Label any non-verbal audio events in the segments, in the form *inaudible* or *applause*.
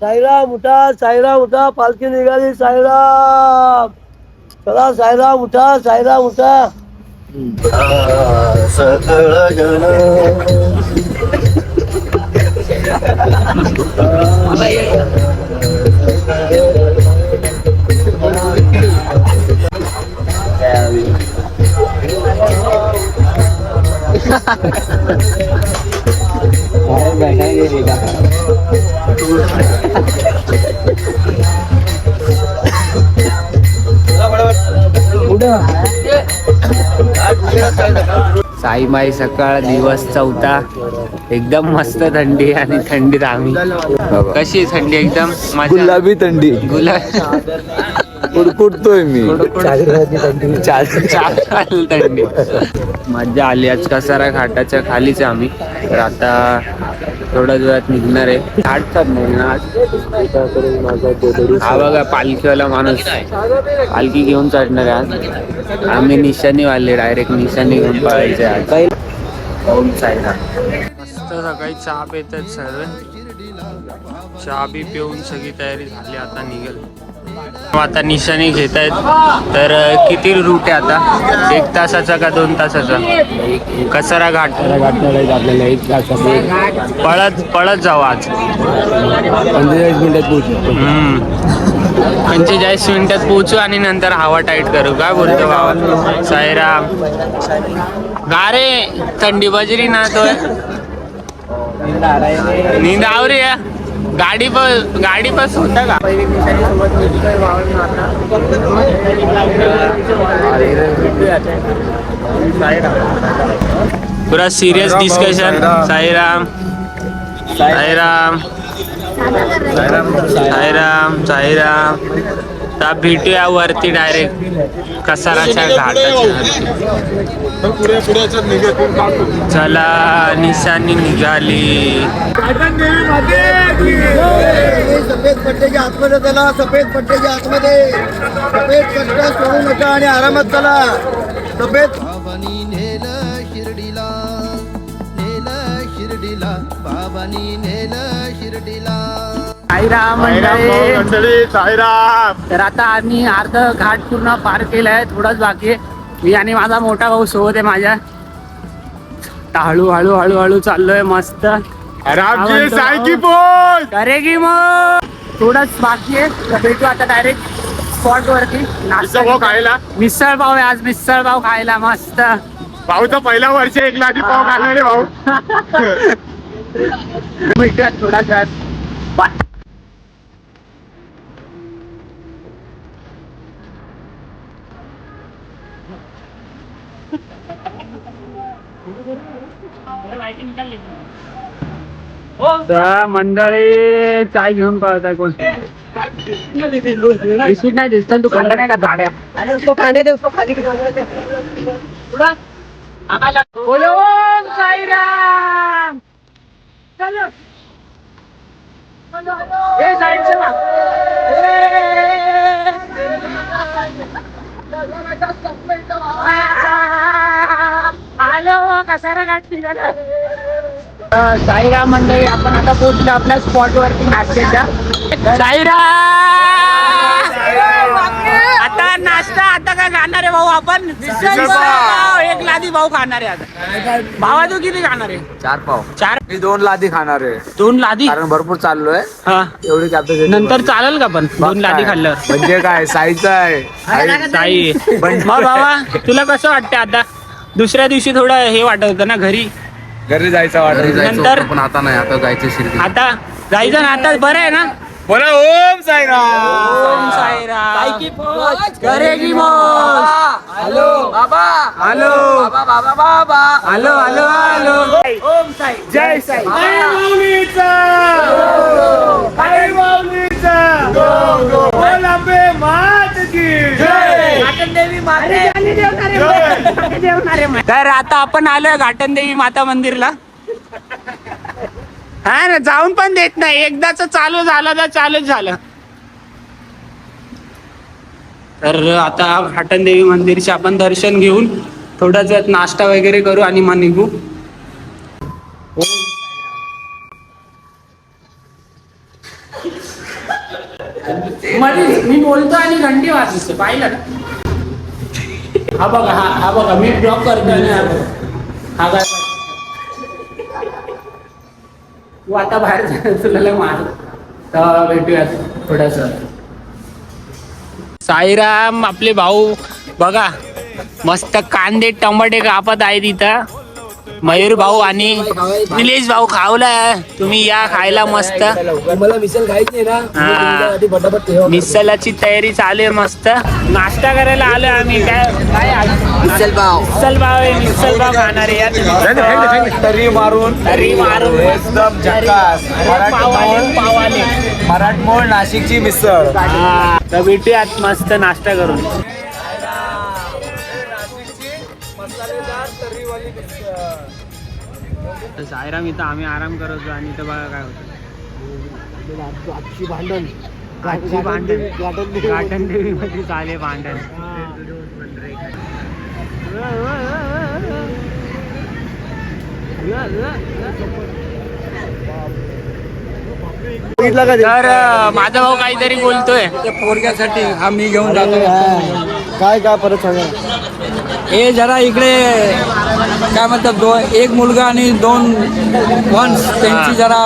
साईराम उठा साईराम उठा पालखी निघाली साईराम. चला साईराम उठा साईराम उठा. सकळ गण साईमाई सकाळ दिवस चौथा. एकदम मस्त थंडी आणि थंडीत आम्ही कशी थंडी एकदम? मजा? गुलाबी थंडी. गुलाब कुडकुडतोय मी. थंडी. मजा आली. आज कसारा घाटाच्या खालीच आम्ही. तर आता थोड्या वेळात निघणार आहे. घाट चढणार ना आज. हा बघा पालखीवाला माणूस पालखी घेऊन चढणार आहे आज. आम्ही निशाणी वाले डायरेक्ट निशाणी घेऊन पळायचे आज. मस्त सकाळी चहा पेतात सर्व. चहा बी पिऊन सगळी तयारी झाली आता निघेल. आता निशाणी घेत आहेत तर किती रूट आहे आता? एक तासाचा का दोन तासाचा? कसारा घाट. पळत पळत जाऊ आज. पंचेचाळीस मिनिटात पोहोचू. हम्म. पंचेचाळीस मिनिटात पोहोचू आणि नंतर हवा टाईट करू. काय बोलतो बाबा साईराम. गारे थंडी बजरी ना तो. नींद आवरी है गाडी पर गाडी पर होता का? पूरा सीरियस डिस्कशन साईराम. साईराम. साईराम साईराम. आता भेटूया वरती डायरेक्ट कसाराच्या घाटाच्या चला निशाणी निघाली. सफेद पट्ट्याच्या आतमध्ये चला सफेद पट्ट्याच्या आतमध्ये. सफेद पट्ट्या सोडू नका आणि आरामात चला. सफेद बाबानी नेलं शिर्डीला नेलं शिर्डीला. बाबानी साईराम मंडळी. तर आता आम्ही अर्ध घाट पूर्ण पार केलाय थोडंच बाकी आहे. मी आणि माझा मोठा भाऊ सोबत आहे माझ्या. आता हळूहळू हळूहळू चाललोय मस्त. रामजी अरे की मग? थोडंच बाकी आहे. तर भेटू आता डायरेक्ट स्पॉट वरती. नाश्ता खायला? मिसळ पाव आहे आज मिसळ पाव खायला मस्त. भाऊचा पहिला वर्ष एक लादी पाव खाल्ला रे भाऊ. *laughs* भेटूया थोडा वेळात. बाय तर मंडळी चाय घेऊन पळताय कोण? बिस्किट नाही दिसत तू खाल्लं नाही का झाड्या बोलो ओम साईराम! चलो. ए साईड चला कसारा घाट निघाला साईराम मंडळी आपण आता पोहोचलो आपल्या स्पॉट वरती नाश्त्याच्या साईराम! आता नाश्ता आता काय खाणार आहे भाऊ आपण? एक लादी भाऊ खाणार आहे आता. भावा तू किती खाणार आहे? चार पाव. चार? मी दोन लादी खाणार आहे. दोन लादी? कारण भरपूर चाललोय. हा. एवढी कॅपॅसिटी नंतर चालेल का पण? दोन लादी खाल्ल्यावर? म्हणजे काय साईचं आहे. साई मग बाबा तुला कसं वाटतं आता? दुसऱ्या दिवशी थोडं हे वाटत होतं ना घरी. घरी जायचं वाटत नंतर पण आता नाही आता जायचं शिर्डी आता जायचं ना आता बरं आहे ना. बोला ओम साईराम. ओम करेगी मौज. हॅलो. बाबा. हॅलो. बाबा बाबा बाबा. Hello hello hello. Om Sai. जय साई. तर आता आपण आलोय घाटन देवी माता मंदिरला. हा ना जाऊन पण देत नाही. एकदाच चालू झालं तर चालूच झालं. तर आता घाटन देवी मंदिरचे आपण दर्शन घेऊन वेळात नाश्ता वगैरे करू आणि मग निघू. मध्ये मी बोलतो आणि घंटी वाजते पाहिलं ना हा बघा हा हा बघा मी ब्लॉक करतो आणि हा बघा. हा काय तू आता बाहेर जा, तुला मार. तेव्हा भेटूयात थोडस. साईराम आपले भाऊ बघा मस्त कांदे टमाटे कापत आहेत इथं मयूर भाऊ आणि निलेश भाऊ खावलाय. तुम्ही या खायला मस्त. मला मिसल खायची ना हा. मिसलाची तयारी चालू आहे मस्त. नाश्ता करायला आलो आम्ही. काय? मिसल पाव मिसल भाव. आहे मिसल भाव खाणार आहे. तरी मारून. तरी मारून. एकदम झकास. मराठमोळ नाशिकची मिसळ. हा, तर भेटूयात मस्त नाश्ता करून. तर सायराम इथं आम्ही आराम करत आणि इथं बघा काय होतं. आजची भांडण. आजची भांडण. गार्डन देवी मध्ये. चाले भांडण? तर माझा भाऊ काहीतरी बोलतोय. पोरग्यासाठी हा. मी घेऊन जातो. काय काय परत सांगा? हे जरा इकडे काय म्हणतात दोन एक मुलगा आणि दोन वन्स त्यांची जरा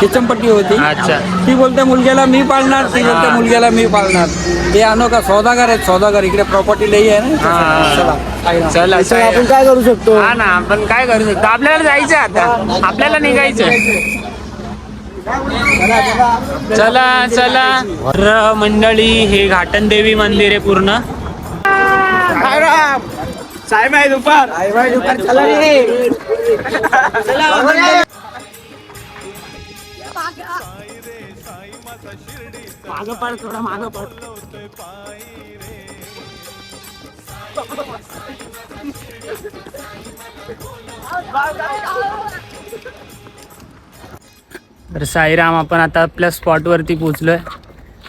खिचमपट्टी होती. अच्छा. ती बोलते मुलग्याला मी पाळणार. ती बोलते मुलग्याला मी पाळणार. ते आणो का सौदागर आहेत सौदागर इकडे प्रॉपर्टी लई आहे ना. चला चला आपण काय करू शकतो? हा ना आपण काय करू शकतो? आपल्याला जायचं आता. आपल्याला निघायचं चला चला. तर मंडळी हे घाटन देवी मंदिर आहे पूर्ण. साहेब आहे दुपार. मागं पड थोडा मागं पड. तर साईराम आपण आता आपल्या स्पॉटवरती पोचलोय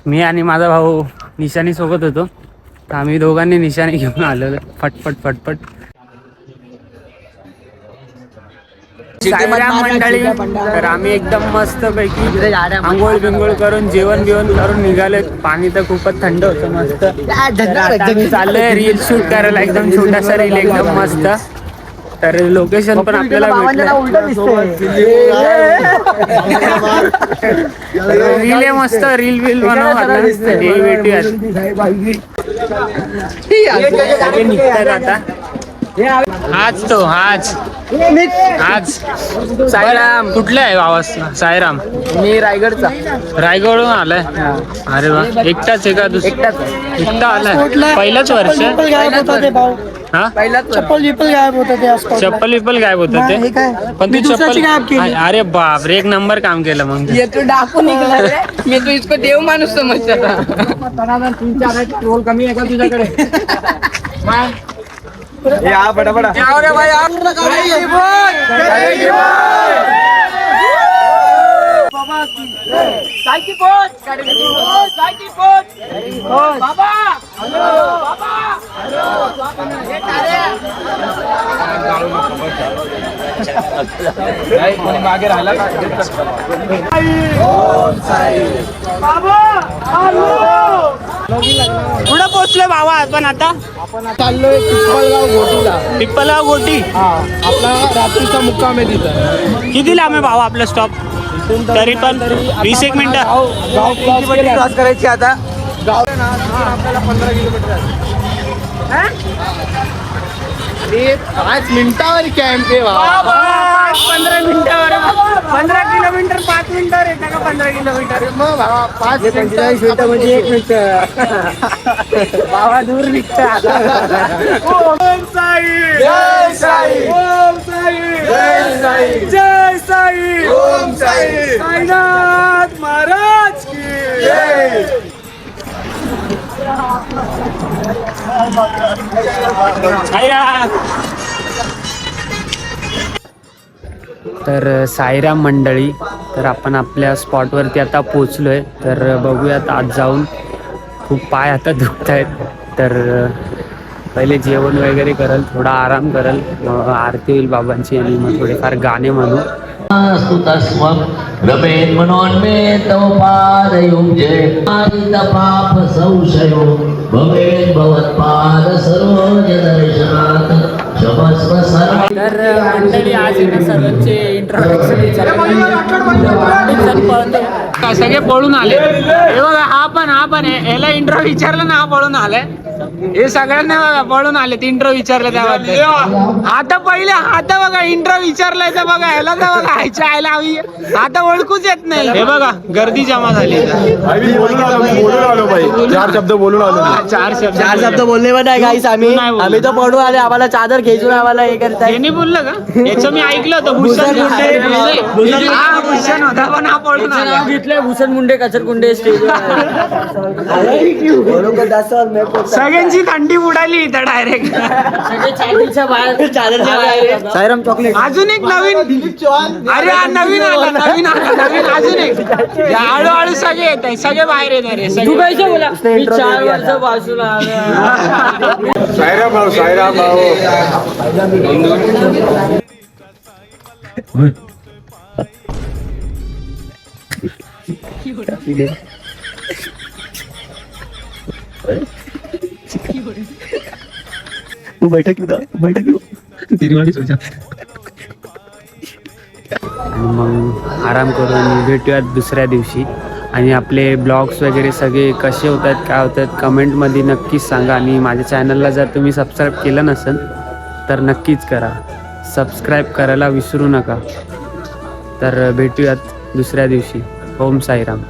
मी आणि माझा भाऊ निशाणी सोबत होतो. तर आम्ही दोघांनी निशाणी घेऊन आलेलो फटफट फटफट. मंडळी तर आम्ही एकदम मस्त पैकी आंघोळ बिंघोळ करून जेवण बिवण करून निघालोय पाणी तर खूपच थंड होतं मस्त. चाललोय रील शूट करायला. एकदम छोटासा रील एकदम मस्त. तर लोकेशन पण आपल्याला रील आहे मस्त रील बिल बनवा हे भेटूयात निघतात आता. हाच तो हाच. हाच. साईराम. कुठला आहे आवाज साईराम. मी रायगडचा. रायगडहून आलाय? अरे वा. एकटाच आहे का दुसरा? एकटा आलाय? पहिलंच वर्ष? हा? चप्पल बिप्पल गायब होतं चप्पल विप्पल गायब होत हे ते? पण तू चप्पल केली. अरे बाप रे एक नंबर काम केलं मग ये तो डाकू निकला रे मैं तो इसको देव मानुस समझता था तीन चार रोल कमी आहे का तुझ्याकडे? *laughs* या बडा आओ रे भाई बाबा हॅलो बाबा. कोणी मागे राहिला का कुठं पोहोचलोय भावा आपण आता? चाललोय पिंपळगाव घोटीला पिप्पलगाव गोटी हा आपला रात्रीचा मुक्काम आहे तिथं. किती लांब आहे भावा आपलं स्टॉप तरी पण वीस एक मिनिटं. गाव क्रॉस करायची आता? गाव आपल्याला पंधरा किलोमीटर पाच मिनिटावर कॅम्प आहे भावा. पंधरा किलोमीटर पाच मिनिटावर येतं का पंधरा किलोमीटर? मग भावा पाच पंचेचाळीस मिनिटं म्हणजे एक मिनिट. भावा दूर निघतात ओम साई. जय साई. ओम साई. जय साई. जय साई. ओम साई. साईनाथ महाराज की. जय. तर साईराम मंडळी तर आपण आपल्या स्पॉटवरती आता पोचलोय तर बघूयात आज जाऊन खूप पाय आता दुखत आहेत तर पहिले जेवण वगैरे करल थोडा आराम करल. आरती होईल बाबांची आणि मग थोडेफार गाणे म्हणू. स्तु तस्मं रमेन् मनोन्मे तव पादयुजे पाप संशयो। भवेन् भवत्पाद सरोज दर्शनात्। क्षमस्व सर्व तर मंडळी आज सर्वांचे सगळे पळून आले? हे बघा हा पण हा पण आहे याला इंट्रो विचारलं ना हा पळून आलाय. हे सगळ्यांना बघा पळून आले इंट्रो विचारलं त्याबद्दल आता पहिले आता बघा इंट्रो विचारलाय तर बघा ह्याला तर बघा आयच्या आयला हवी. आता ओळखूच येत नाही. हे बघा गर्दी जमा झाली इथं. बोलून आलो बोलून आलो भाई चार शब्द बोलून आलो चार शब्द चार शब्द बोलले. पण नाही काहीच आम्ही. आम्ही तर पडून आले आम्हाला चादर खेचून आम्हाला हे करताय. यांनी बोललं का? याचं मी ऐकलं होतं भूषण मुंडे. भूषण- हा भूषण होता पण हा पळून आला नाव घेतलंय भूषण मुंडे कचर कुंडे स्टेज सगळ्यांची थंडी उडाली इथं डायरेक्ट सायरम चॉकलेट. अजून एक नवीन. अरे हा नवीन आला नवीन आला नवीन अजून एक. या हळूहळू सगळे येत आहे सगळे बाहेर येणार आहे सगळे. बोला. मी चार वर्षापासून. *laughs* सायरा भाऊ सायरा भाऊ. मग आराम करून भेटूयात दुसऱ्या दिवशी. आणि आपले ब्लॉग्स वगैरे सगळे कसे होतात काय होतात कमेंटमध्ये नक्कीच सांगा. आणि माझ्या चॅनलला जर तुम्ही सबस्क्राईब केलं नसेल तर नक्कीच करा. सबस्क्राईब करायला विसरू नका. तर भेटूयात दुसऱ्या दिवशी. ओम साईराम.